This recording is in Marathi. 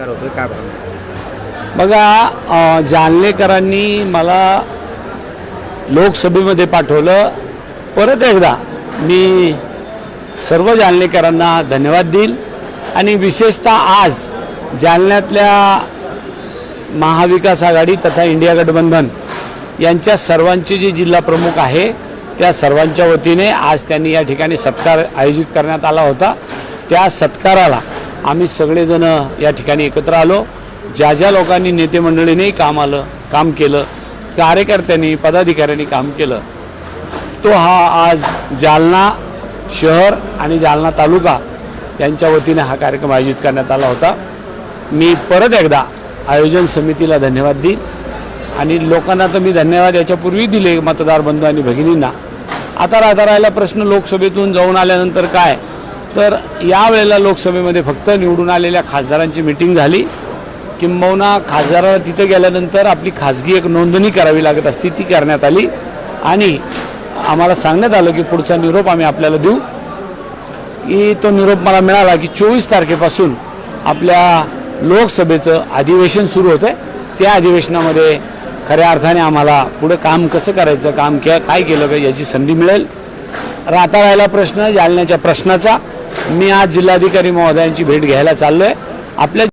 सत्कार होतोय काय बघा बघा जालनेकरांनी मला लोकसभेमध्ये पाठवलं. परत एकदा मी सर्व जालनेकरांना धन्यवाद देईल. आणि विशेषतः आज जालन्यातल्या महाविकास आघाडी तथा इंडिया गठबंधन यांच्या सर्वांचे जे जिल्हा प्रमुख आहे त्या सर्वांच्या वतीने आज त्यांनी या ठिकाणी सत्कार आयोजित करण्यात आला होता. त्या सत्काराला आम्ही सगळेजण या ठिकाणी एकत्र आलो. ज्या ज्या लोकांनी नेते मंडळींनी काम आलं काम केलं कार्यकर्त्यांनी पदाधिकाऱ्यांनी काम केलं तो हा आज जालना शहर आणि जालना तालुका यांच्या वतीने हा कार्यक्रम आयोजित करण्यात आला होता. मी परत एकदा आयोजन समितीला धन्यवाद देईन आणि लोकांना तर मी धन्यवाद याच्यापूर्वी दिले मतदार बंधू आणि भगिनींना. आता राहता राहिला प्रश्न लोकसभेतून जाऊन आल्यानंतर काय? तर यावेळेला लोकसभेमध्ये फक्त निवडून आलेल्या खासदारांची मिटिंग झाली. किंबहुना खासदाराला तिथं गेल्यानंतर आपली खाजगी एक नोंदणी करावी लागत असती ती करण्यात आली. आणि आम्हाला सांगण्यात आलं की पुढचा निरोप आम्ही आपल्याला देऊ. की तो निरोप मला मिळाला की चोवीस तारखेपासून आपल्या लोकसभेचं अधिवेशन सुरू होतं त्या अधिवेशनामध्ये खऱ्या अर्थाने आम्हाला पुढं काम कसं करायचं काम के काय केलं पाहिजे याची संधी मिळेल? राहता राहिला प्रश्न जालन्याच्या प्रश्नाचा. मी आज जिल्हाधिकारी महोदयांची भेट घ्यायला चाललो आहे आपल्या